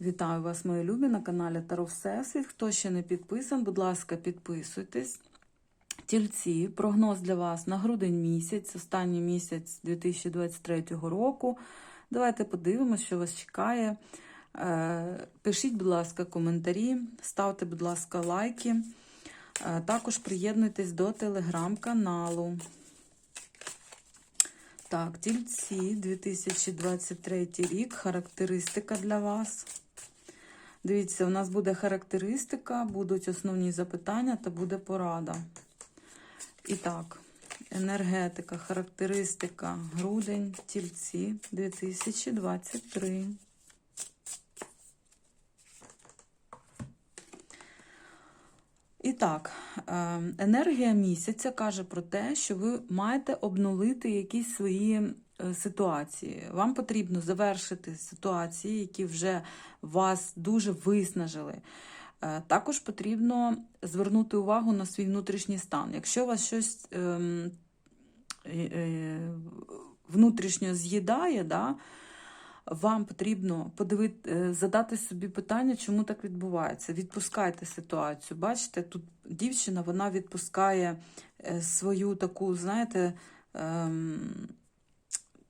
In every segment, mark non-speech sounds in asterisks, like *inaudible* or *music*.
Вітаю вас, мої любі, на каналі Таро Всесвіт. Хто ще не підписан, будь ласка, підписуйтесь. Тільці, прогноз для вас на грудень місяць, останній місяць 2023 року. Давайте подивимося, що вас чекає. Е, Пишіть, будь ласка, коментарі, ставте, будь ласка, лайки. Е, Також приєднуйтесь до телеграм-каналу. Так, тільці 2023 рік, характеристика для вас. Дивіться, у нас буде характеристика, будуть основні запитання та буде порада. І так, енергетика, характеристика, грудень, тільці 2023. Так, е, енергія місяця каже про те, що ви маєте обнулити якісь свої е, ситуації. Вам потрібно завершити ситуації, які вже вас дуже виснажили. Е, Також потрібно звернути увагу на свій внутрішній стан. Якщо вас щось ем, внутрішньо з'їдає, да, вам потрібно подивити, е, задати собі питання, чому так відбувається. Відпускайте ситуацію. Бачите, тут дівчина вона відпускає е, свою таку, знаєте, ем,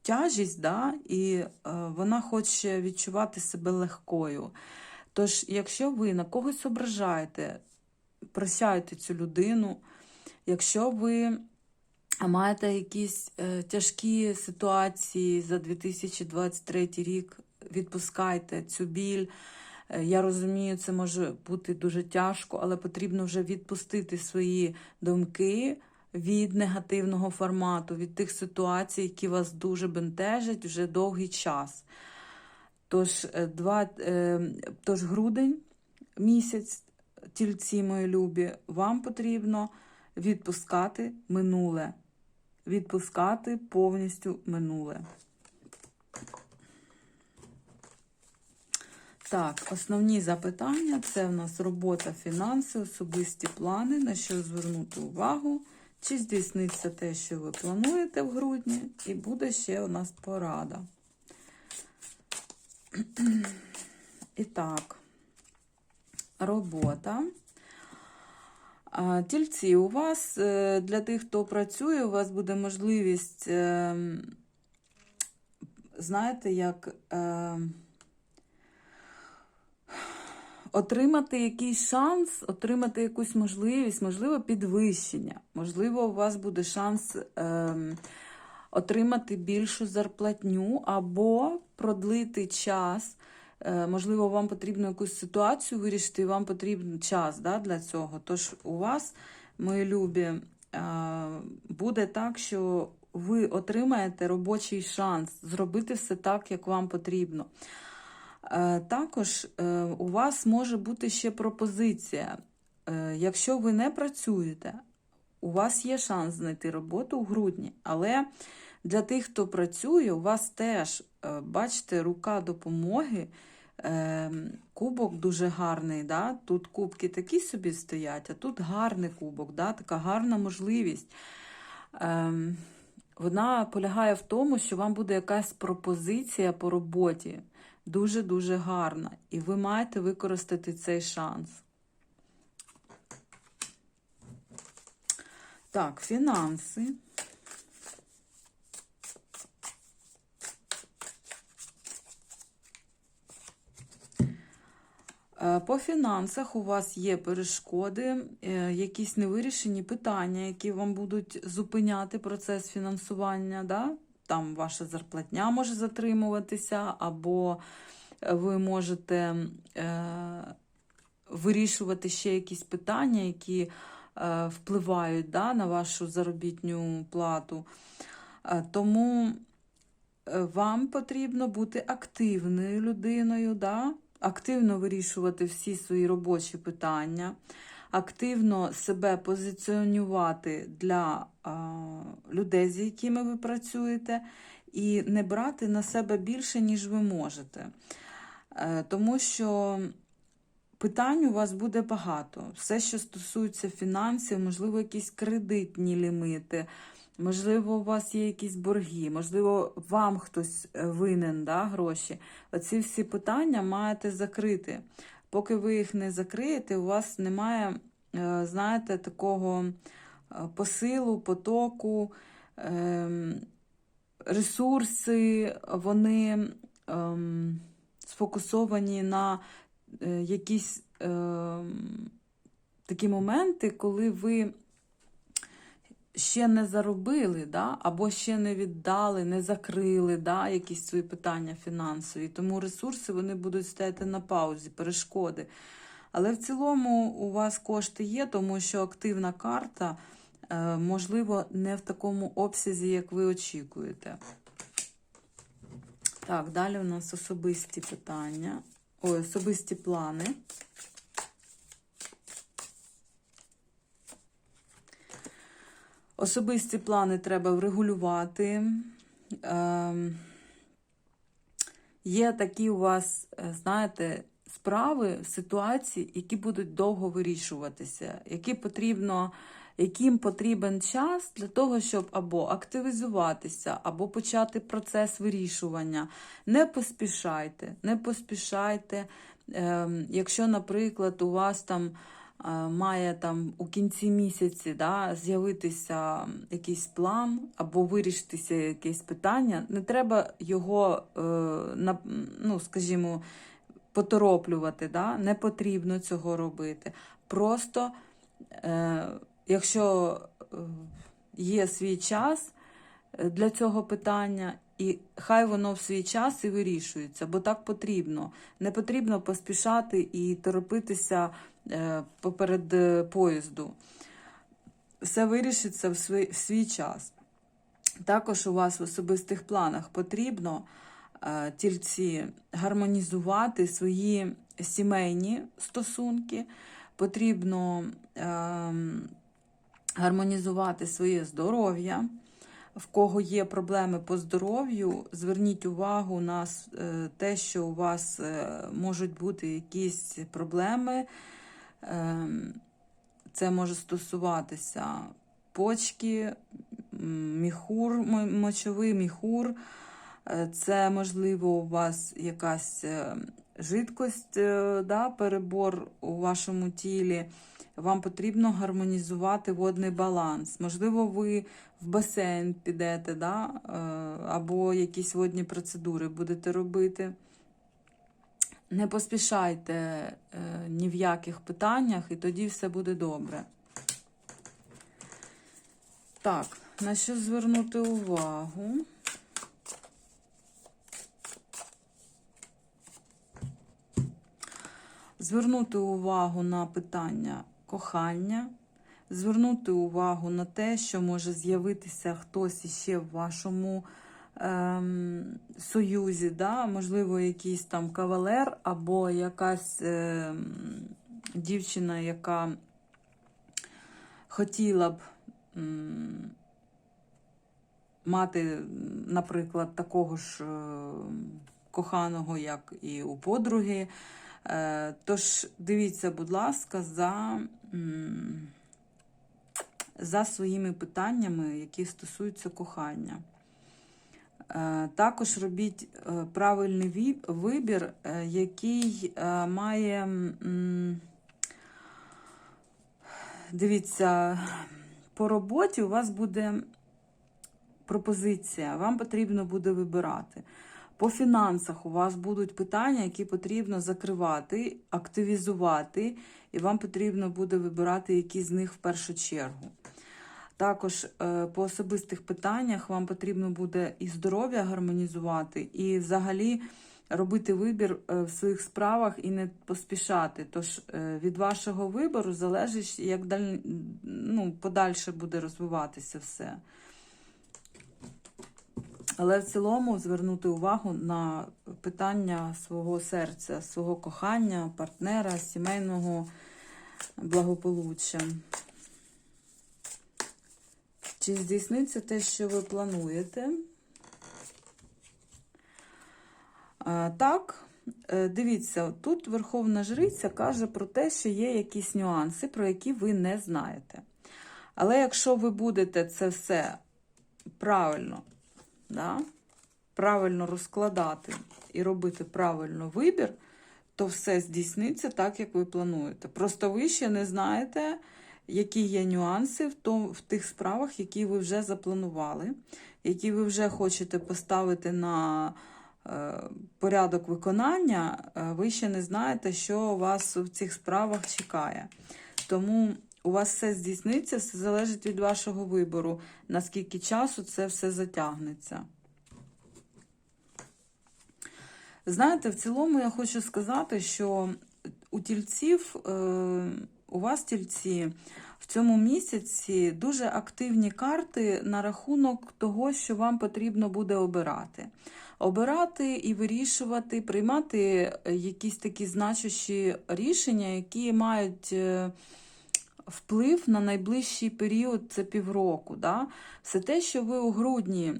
тяжість, да, і е, вона хоче відчувати себе легкою. Тож, якщо ви на когось ображаєте, прощайте цю людину, якщо ви маєте якісь е, тяжкі ситуації за 2023 рік, відпускайте цю біль. Е, Я розумію, це може бути дуже тяжко, але потрібно вже відпустити свої думки від негативного формату, від тих ситуацій, які вас дуже бентежать вже довгий час. Тож, е, два, тож грудень місяць, тільці мої любі, вам потрібно відпускати минуле. Відпускати повністю минуле. Так, основні запитання це в нас робота, фінанси, особисті плани, на що звернути увагу, чи здійсниться те, що ви плануєте в грудні, і буде ще у нас порада. *clears throat* І так, робота. Тільці, у вас е, для тих, хто працює, у вас буде можливість, е, знаєте, як е, отримати якийсь шанс, отримати якусь можливість, можливо, підвищення. Можливо, у вас буде шанс отримати більшу зарплатню або продлити час. Е, Можливо, вам потрібно якусь ситуацію вирішити, і вам потрібен час да, для цього. Тож у вас, мої любі, е, буде так, що ви отримаєте робочий шанс зробити все так, як вам потрібно. Е, Також у вас може бути ще пропозиція. Якщо ви не працюєте, у вас є шанс знайти роботу у грудні, але для тих, хто працює, у вас теж, е, бачите, рука допомоги, е, кубок дуже гарний. Да? Тут кубки такі собі стоять, а тут гарний кубок, да? така гарна можливість. Ем, Вона полягає в тому, що вам буде якась пропозиція по роботі. Дуже-дуже гарна. І ви маєте використати цей шанс. Так, фінанси. Е, По фінансах у вас є перешкоди, е, якісь невирішені питання, які вам будуть зупиняти процес фінансування. Да? Там ваша зарплатня може затримуватися, або ви можете е, вирішувати ще якісь питання, які е, впливають да, на вашу заробітню плату. Е, тому е, вам потрібно бути активною людиною, да? активно вирішувати всі свої робочі питання, активно себе позиціонувати для а, людей, з якими ви працюєте, і не брати на себе більше, ніж ви можете. Е, Тому що питань у вас буде багато. Все, що стосується фінансів, можливо, якісь кредитні лімити, Можливо, у вас є якісь борги, можливо, вам хтось е, винен да, гроші. Оці всі питання маєте закрити. Поки ви їх не закриєте, у вас немає, е, знаєте, такого е, посилу, потоку, ем, ресурси, вони ем, сфокусовані на якісь ем, такі моменти, коли ви ще не заробили, да? або ще не віддали, не закрили да? якісь свої питання фінансові. Тому ресурси вони будуть стояти на паузі, перешкоди. Але в цілому у вас кошти є, тому що активна карта, е, можливо, не в такому обсязі, як ви очікуєте. Так, далі у нас особисті питання. Ой, особисті плани. Особисті плани треба врегулювати. Ем, є такі у вас, е, знаєте, справи, ситуації, які будуть довго вирішуватися, які потрібно, яким потрібен час для того, щоб або активізуватися, або почати процес вирішування. Не поспішайте, не поспішайте. Ем, якщо, наприклад, у вас там е, має там у кінці місяці да, з'явитися якийсь план або вирішитися якесь питання, не треба його, е, ну, скажімо, потороплювати, да? не потрібно цього робити. Просто, е, якщо е, є свій час е, для цього питання, і хай воно в свій час і вирішується, бо так потрібно. Не потрібно поспішати і торопитися е, поперед поїзду. Все вирішиться в свій, в свій час. Також у вас в особистих планах потрібно тільці гармонізувати свої сімейні стосунки, потрібно е, гармонізувати своє здоров'я. В кого є проблеми по здоров'ю, зверніть увагу на е, те, що у вас е, можуть бути якісь проблеми. Ем, Це може стосуватися почки, міхур, мочовий міхур. Е, Це, можливо, у вас якась жидкость, да, перебор у вашому тілі. Вам потрібно гармонізувати водний баланс. Можливо, ви в басейн підете, да, е, або якісь водні процедури будете робити. Не поспішайте е, ні в яких питаннях, і тоді все буде добре. Так, на що звернути увагу? Звернути увагу на питання кохання, звернути увагу на те, що може з'явитися хтось іще в вашому ем, союзі, да? можливо, якийсь там кавалер або якась ем, дівчина, яка хотіла б м, мати, наприклад, такого ж е, коханого, як і у подруги. Е, Тож дивіться, будь ласка, за, за своїми питаннями, які стосуються кохання. Е, Також робіть е, правильний вибір, який має. Дивіться, по роботі у вас буде пропозиція, вам потрібно буде вибирати. По фінансах у вас будуть питання, які потрібно закривати, активізувати, і вам потрібно буде вибирати які з них в першу чергу. Також е, по особистих питаннях вам потрібно буде і здоров'я гармонізувати, і взагалі робити вибір е, в своїх справах і не поспішати. Тож е, від вашого вибору залежить, як даль... ну, подальше буде розвиватися все. Але в цілому звернути увагу на питання свого серця, свого кохання, партнера, сімейного благополуччя. Чи здійсниться те, що ви плануєте? Так, е, дивіться, тут Верховна Жриця каже про те, що є якісь нюанси, про які ви не знаєте. Але якщо ви будете це все правильно, да? правильно розкладати і робити правильно вибір, то все здійсниться так, як ви плануєте. Просто ви ще не знаєте, які є нюанси в, том, в тих справах, які ви вже запланували, які ви вже хочете поставити на е, порядок виконання, е, ви ще не знаєте, що вас в цих справах чекає. Тому у вас все здійсниться, все залежить від вашого вибору, наскільки часу це все затягнеться. Знаєте, в цілому я хочу сказати, що у тільців, е, у вас тільці в цьому місяці дуже активні карти на рахунок того, що вам потрібно буде обирати. Обирати і вирішувати, приймати якісь такі значущі рішення, які мають е, вплив на найближчий період, це півроку. Да? Все те, що ви у грудні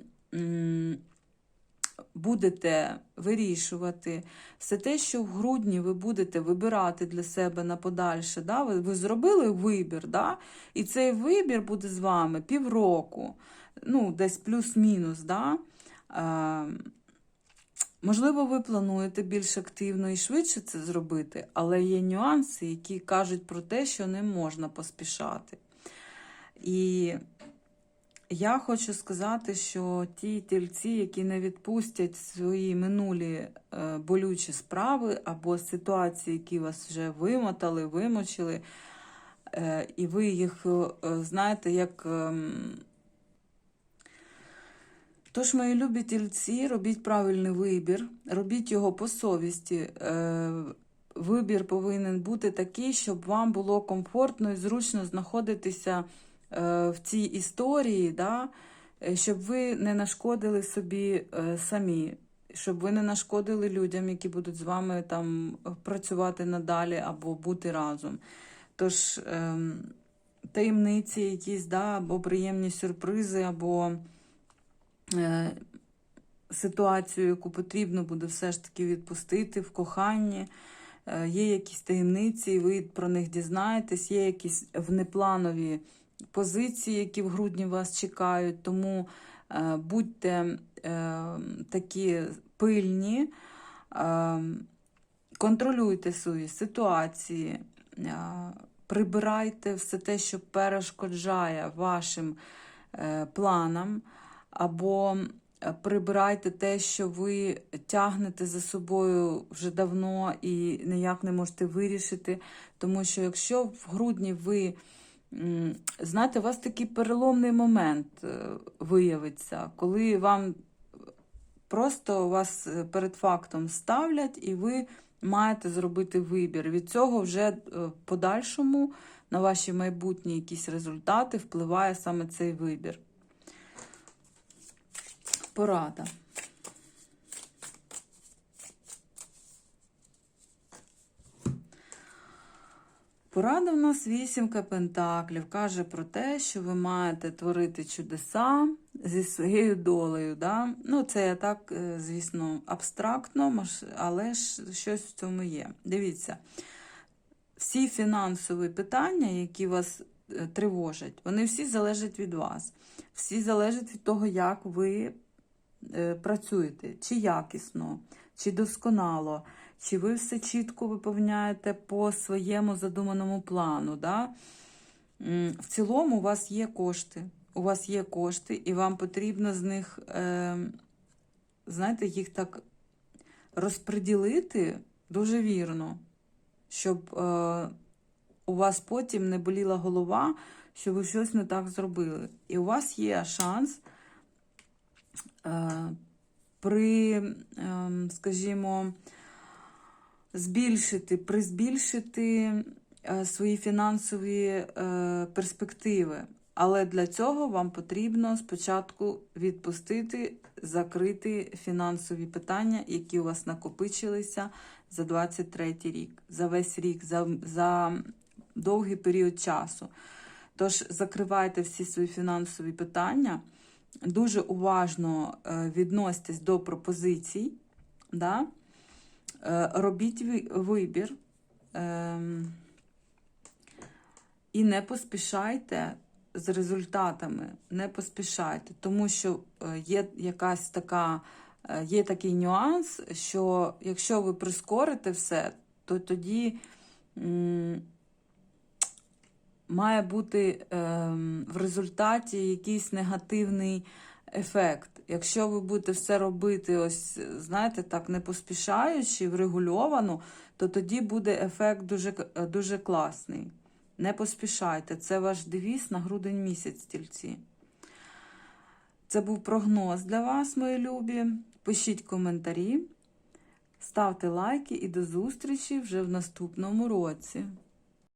будете вирішувати, все те, що в грудні ви будете вибирати для себе на подальше, да? ви, ви зробили вибір, да? і цей вибір буде з вами півроку, ну, десь плюс-мінус. Да? Е, Можливо, ви плануєте більш активно і швидше це зробити, але є нюанси, які кажуть про те, що не можна поспішати. І я хочу сказати, що ті тільці, які не відпустять свої минулі е, болючі справи або ситуації, які вас вже вимотали, вимочили, е, і ви їх, е, знаєте, як. Ем, Тож, мої любі тільці, робіть правильний вибір, робіть його по совісті. Е, Вибір повинен бути такий, щоб вам було комфортно і зручно знаходитися е, в цій історії, да? е, щоб ви не нашкодили собі самі, щоб ви не нашкодили людям, які будуть з вами там працювати надалі або бути разом. Тож, е, таємниці якісь, да, або приємні сюрпризи, або ситуацію, яку потрібно буде все ж таки відпустити в коханні. Е, Є якісь таємниці, ви про них дізнаєтесь, є якісь внепланові позиції, які в грудні вас чекають. Тому е, будьте е, такі пильні, е, контролюйте свої ситуації, е, прибирайте все те, що перешкоджає вашим е, планам, або е, прибирайте те, що ви тягнете за собою вже давно і ніяк не можете вирішити. Тому що якщо в грудні ви, знаєте, у вас такий переломний момент е, виявиться, коли вам просто вас е, перед фактом ставлять, і ви маєте зробити вибір. Від цього вже подальшому на ваші майбутні якісь результати впливає саме цей вибір. Порада. Порада в нас вісімка пентаклів. Каже про те, що ви маєте творити чудеса зі своєю долею. Да? Ну, це я так, е, звісно, абстрактно, але ж щось в цьому є. Дивіться, всі фінансові питання, які вас е, тривожать, вони всі залежать від вас. Всі залежать від того, як ви працюєте, чи якісно, чи досконало, чи ви все чітко виповняєте по своєму задуманому плану. Да? В цілому у вас є кошти. У вас є кошти, і вам потрібно з них, е, знаєте, їх так розподілити дуже вірно, щоб е, у вас потім не боліла голова, що ви щось не так зробили. І у вас є шанс е, при, е, скажімо, збільшити, призбільшити е, свої фінансові е, перспективи. Але для цього вам потрібно спочатку відпустити, закрити фінансові питання, які у вас накопичилися за 23 рік, за весь рік, за, за довгий період часу. Тож закривайте всі свої фінансові питання, дуже уважно е, відноситесь до пропозицій, да? Е, робіть вибір ем, і не поспішайте з результатами, не поспішайте, тому що е, є якась така, є такий нюанс, що якщо ви прискорите все, то тоді має бути ем, в результаті якийсь негативний ефект. Якщо ви будете все робити, ось, знаєте, так, не поспішаючи, врегульовано, то тоді буде ефект дуже, дуже класний. Не поспішайте. Це ваш девіз на грудень місяць, стільці. Це був прогноз для вас, мої любі. Пишіть коментарі, ставте лайки і до зустрічі вже в наступному році.